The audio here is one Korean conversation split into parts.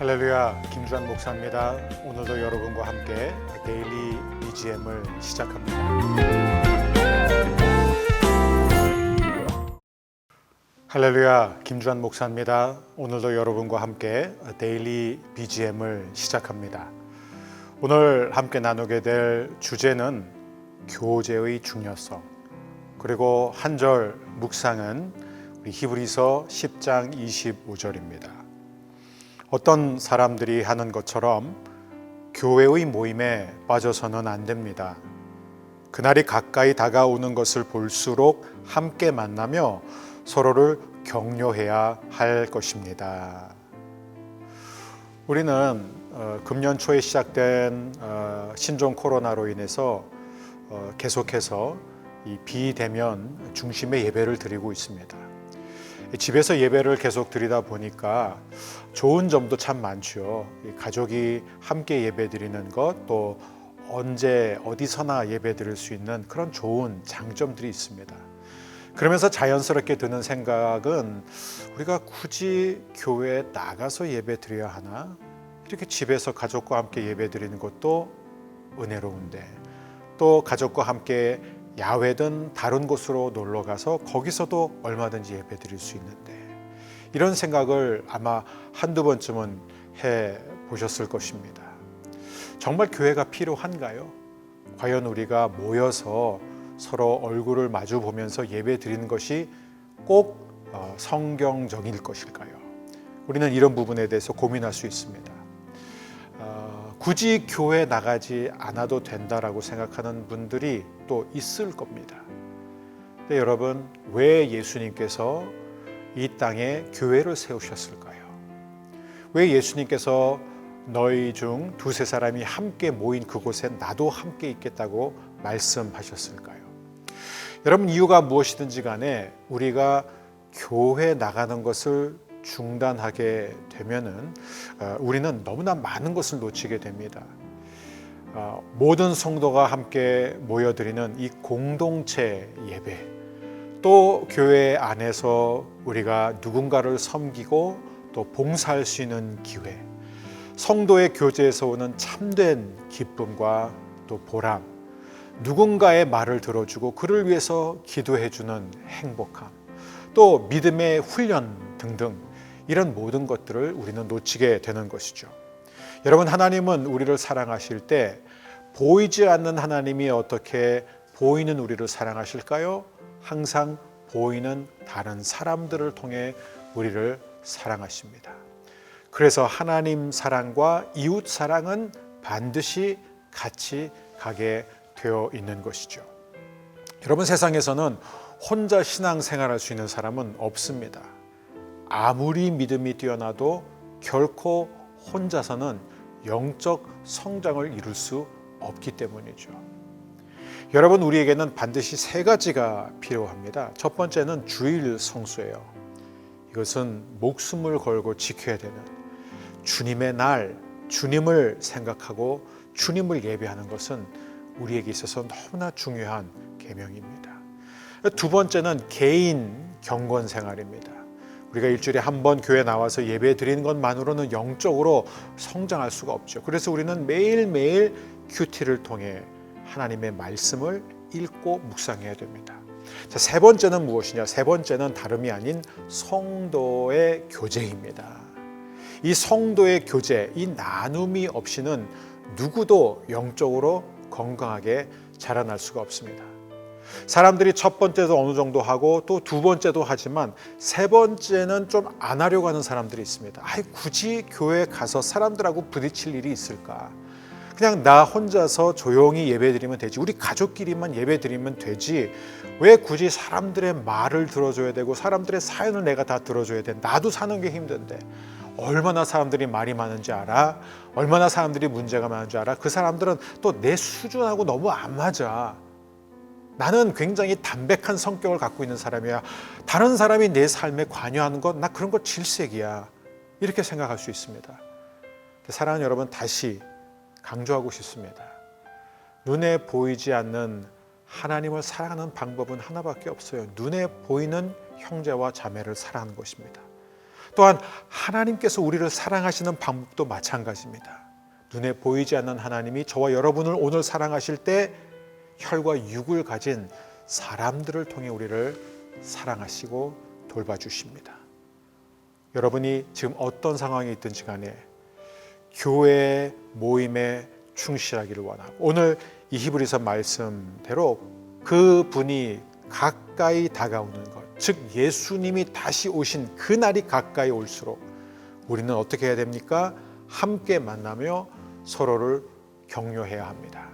할렐루야 김주한 목사입니다. 오늘도 여러분과 함께 데일리 BGM을 시작합니다. 할렐루야 김주한 목사입니다. 오늘도 여러분과 함께 데일리 BGM을 시작합니다. 오늘 함께 나누게 될 주제는 교제의 중요성 그리고 한 절 묵상은 우리 히브리서 10장 25절입니다. 어떤 사람들이 하는 것처럼 교회의 모임에 빠져서는 안 됩니다. 그날이 가까이 다가오는 것을 볼수록 함께 만나며 서로를 격려해야 할 것입니다. 우리는 어, 금년 초에 시작된 어, 신종 코로나로 인해서 어, 계속해서 이 비대면 중심의 예배를 드리고 있습니다. 집에서 예배를 계속 드리다 보니까 좋은 점도 참 많죠. 이 가족이 함께 예배 드리는 것, 또 언제 어디서나 예배 드릴 수 있는 그런 좋은 장점들이 있습니다. 그러면서 자연스럽게 드는 생각은 우리가 굳이 교회에 나가서 예배 드려야 하나? 이렇게 집에서 가족과 함께 예배 드리는 것도 은혜로운데 또 가족과 함께 야외든 다른 곳으로 놀러 가서 거기서도 얼마든지 예배 드릴 수 있는데 이런 생각을 아마 한두 번쯤은 해 보셨을 것입니다. 정말 교회가 필요한가요? 과연 우리가 모여서 서로 얼굴을 마주 보면서 예배 드리는 것이 꼭 어, 성경적일 것일까요? 우리는 이런 부분에 대해서 고민할 수 있습니다. 어, 굳이 교회 나가지 않아도 된다라고 생각하는 분들이 또 있을 겁니다. 근데 여러분, 왜 예수님께서 이 땅에 교회를 세우셨을까요? 왜 예수님께서 너희 중 두세 사람이 함께 모인 그곳에 나도 함께 있겠다고 말씀하셨을까요? 여러분 이유가 무엇이든지 간에 우리가 교회 나가는 것을 중단하게 되면은 어, 우리는 너무나 많은 것을 놓치게 됩니다. 어, 모든 성도가 함께 모여드리는 이 공동체 예배, 또 교회 안에서 우리가 누군가를 섬기고 또 봉사할 수 있는 기회, 성도의 교제에서 오는 참된 기쁨과 또 보람, 누군가의 말을 들어주고 그를 위해서 기도해주는 행복함, 또 믿음의 훈련 등등 이런 모든 것들을 우리는 놓치게 되는 것이죠. 여러분 하나님은 우리를 사랑하실 때 보이지 않는 하나님이 어떻게 보이는 우리를 사랑하실까요? 항상 보이는 다른 사람들을 통해 우리를 사랑하십니다. 그래서 하나님 사랑과 이웃 사랑은 반드시 같이 가게 되어 있는 것이죠. 여러분 세상에서는 혼자 신앙 생활할 수 있는 사람은 없습니다. 아무리 믿음이 뛰어나도 결코 혼자서는 영적 성장을 이룰 수 없기 때문이죠. 여러분 우리에게는 반드시 세 가지가 필요합니다. 첫 번째는 주일 성수예요. 이것은 목숨을 걸고 지켜야 되는 주님의 날, 주님을 생각하고 주님을 예배하는 것은 우리에게 있어서 너무나 중요한 계명입니다. 두 번째는 개인 경건 생활입니다. 우리가 일주일에 한 번 교회 나와서 예배 드리는 것만으로는 영적으로 성장할 수가 없죠. 그래서 우리는 매일매일 큐티를 통해 하나님의 말씀을 읽고 묵상해야 됩니다. 자, 세 번째는 무엇이냐? 세 번째는 다름이 아닌 성도의 교제입니다. 이 성도의 교제, 이 나눔이 없이는 누구도 영적으로 건강하게 자라날 수가 없습니다. 사람들이 첫 번째도 어느 정도 하고 또 두 번째도 하지만 세 번째는 좀 안 하려고 하는 사람들이 있습니다. 아이 굳이 교회 가서 사람들하고 부딪힐 일이 있을까? 그냥 나 혼자서 조용히 예배드리면 되지. 우리 가족끼리만 예배드리면 되지. 왜 굳이 사람들의 말을 들어줘야 되고 사람들의 사연을 내가 다 들어줘야 돼? 나도 사는 게 힘든데. 얼마나 사람들이 말이 많은지 알아? 얼마나 사람들이 문제가 많은지 알아? 그 사람들은 또 내 수준하고 너무 안 맞아. 나는 굉장히 담백한 성격을 갖고 있는 사람이야. 다른 사람이 내 삶에 관여하는 것, 나 그런 거 질색이야. 이렇게 생각할 수 있습니다. 사랑하는 여러분, 다시 강조하고 싶습니다. 눈에 보이지 않는 하나님을 사랑하는 방법은 하나밖에 없어요. 눈에 보이는 형제와 자매를 사랑하는 것입니다. 또한 하나님께서 우리를 사랑하시는 방법도 마찬가지입니다. 눈에 보이지 않는 하나님이 저와 여러분을 오늘 사랑하실 때 혈과 육을 가진 사람들을 통해 우리를 사랑하시고 돌봐주십니다. 여러분이 지금 어떤 상황에 있든지 간에 교회 모임에 충실하기를 원하고 오늘 이 히브리서 말씀대로 그 분이 가까이 다가오는 것, 즉 예수님이 다시 오신 그 날이 가까이 올수록 우리는 어떻게 해야 됩니까? 함께 만나며 서로를 격려해야 합니다.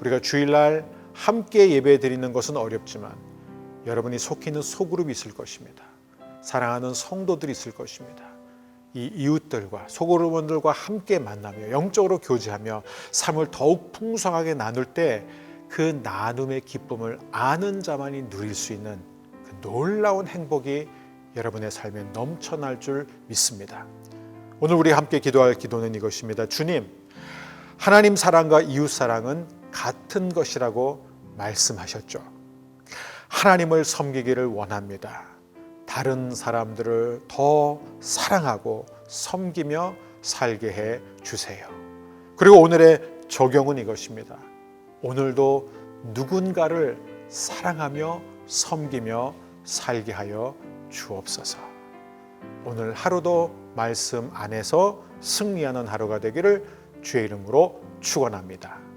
우리가 주일날 함께 예배 드리는 것은 어렵지만 여러분이 속해 있는 소그룹이 있을 것입니다. 사랑하는 성도들이 있을 것입니다. 이 이웃들과 소그룹원들과 함께 만나며 영적으로 교제하며 삶을 더욱 풍성하게 나눌 때 그 나눔의 기쁨을 아는 자만이 누릴 수 있는 그 놀라운 행복이 여러분의 삶에 넘쳐날 줄 믿습니다. 오늘 우리 함께 기도할 기도는 이것입니다. 주님, 하나님 사랑과 이웃 사랑은 같은 것이라고 말씀하셨죠. 하나님을 섬기기를 원합니다. 다른 사람들을 더 사랑하고 섬기며 살게 해 주세요. 그리고 오늘의 적용은 이것입니다. 오늘도 누군가를 사랑하며 섬기며 살게 하여 주옵소서. 오늘 하루도 말씀 안에서 승리하는 하루가 되기를 주의 이름으로 축원합니다.